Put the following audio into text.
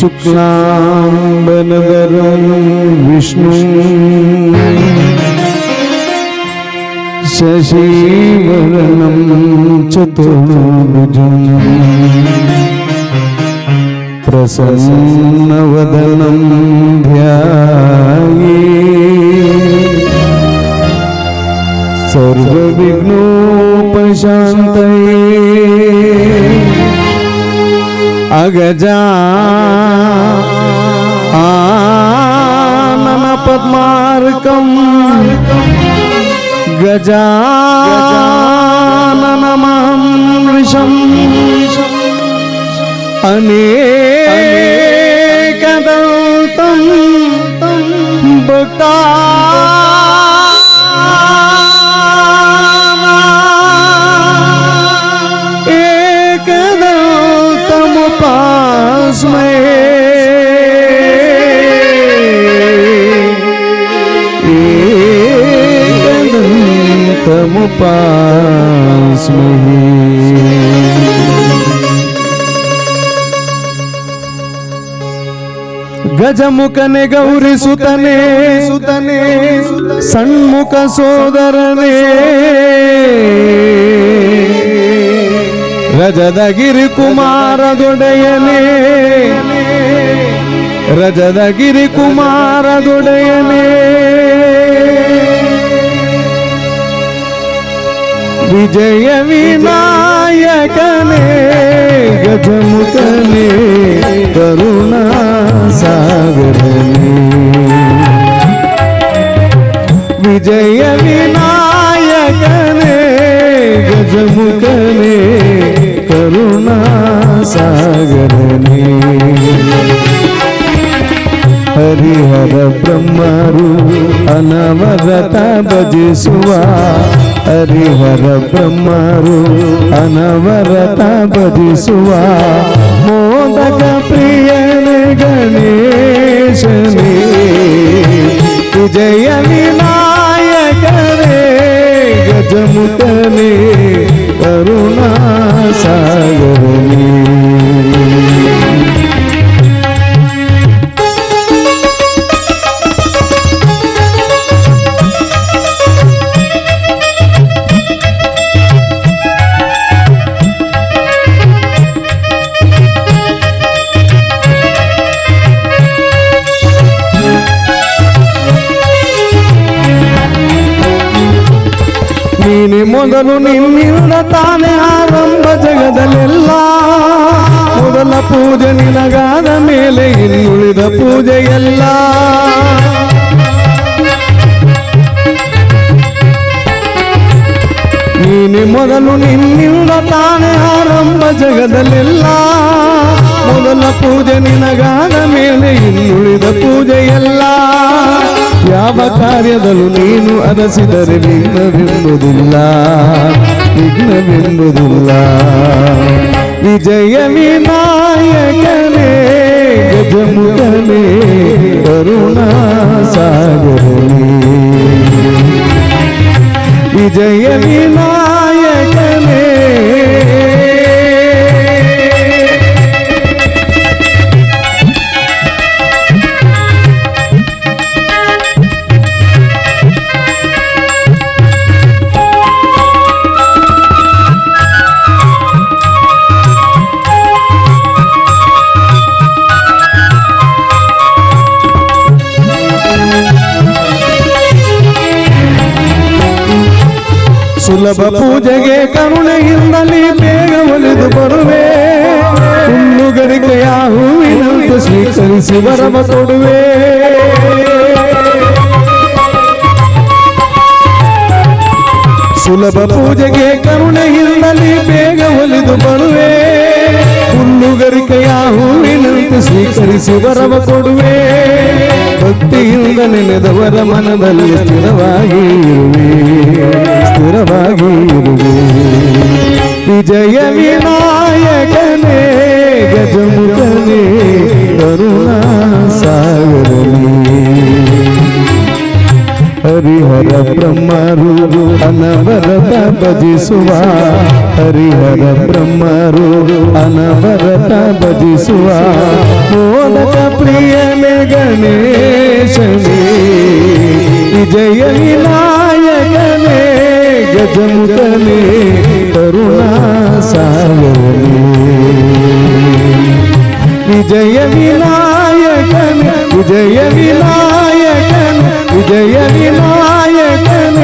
शुक्लाम्बरधरं विष्णु। शशिवर्णं चतुर्भुजम् प्रसन्नवदनं ध्याये। सर्वविघ्नोपशान्तये। अगजा आनन पद्मार्कम् गजाननमहं वृषम् अनेकदन्तं भक्ता एकदन्तमुपास्महे ಗಜಮುಖನೆ ಗೌರಿ ಸುತನೆ ಸುತನೆ ಸಣ್ಮುಖ ಸೋದರನೇ ರಜದಗಿರಿ ಕುಮಾರ ದೊಡೆಯನೇ ರಜದಗಿರಿ ಕುಮಾರ ದೊಡೆಯನೇ విజయ వినాయకనే గజముఖనే కరుణా సాగరనే విజయ వినాయకనే గజముఖనే కరుణా సాగరనే హరిహర బ్రహ్మరు అనవరత భజిసువా ಹರಿಹರ ಬ್ರಹ್ಮರು ಅನವರತ ಭಜಿಸುವ ಮೋದಕ ಪ್ರಿಯನೇ ಗಣೇಶನೇ ವಿಜಯ ವಿನಾಯಕನೇ ಗಜಮುಖನೇ ಕರುಣಾ ಸಾಗರನೇ ನೀನೆ ಮೊದಲು ನಿನ್ನಿಂದ ತಾನೇ ಆರಂಭ ಜಗದಲ್ಲೆಲ್ಲ ಮೊದಲ ಪೂಜೆ ನಿನಗಾದ ಮೇಲೆ ಇನ್ನುಳಿದ ಪೂಜೆ ಎಲ್ಲ ನೀನೆ ಮೊದಲು ನಿನ್ನಿಂದ ತಾನೇ ಆರಂಭ ಜಗದಲ್ಲೆಲ್ಲ ಮೊದಲ ಪೂಜೆ ಯಾವ ಕಾರ್ಯದಲ್ಲೂ ನೀನು ಅರಸಿದರೆ ವಿಘ್ನವೆಂಬುದಿಲ್ಲ ವಿಘ್ನವೆಂಬುದಿಲ್ಲ ವಿಜಯ ವಿನಾಯಕನೇ ಗಜಮುಖನೇ ಕರುಣಾ ಸಾಗರನೇ ವಿಜಯ ವಿನಾಯಕನೇ ಸುಲಭ ಪೂಜೆಗೆ ಕರುಣೆಯಿಂದಲಿ ಬೇಗ ಒಲಿದು ಬರುವೆ. ಹುಲ್ಲುಗರಿಕೆಯ ಹೂವಿನಂತೆ ಸ್ವೀಕರಿಸಿ ವರವ ಕೊಡುವೆ. ಸುಲಭ ಪೂಜೆಗೆ ಕರುಣೆಯಿಂದಲಿ ಬೇಗ ಒಲಿದು ಬರುವೆ. ಹುಲ್ಲುಗರಿಕೆಯ ಹೂವಿನಂತೆ ಸ್ವೀಕರಿಸಿ ವರವ ಕೊಡುವೆ. ಭಕ್ತಿಯಿಂದ ನೆನೆದವರ ಮನದಲ್ಲಿ ಸ್ಥಿರವಾಗಿ జయ వినాయకనే గజముఖనే కరుణా సాగరనే హరిహర బ్రహ్మరుడు అనవరత భజిసువా. హరిహర బ్రహ్మరుడు అనవరత భజిసువా. మోదక ప్రియమే గణేశనే విజయ వినాయకనే గజముఖనే కరుణా सावरले विजय विनायकन विजय विनायकन विजय विनायकन.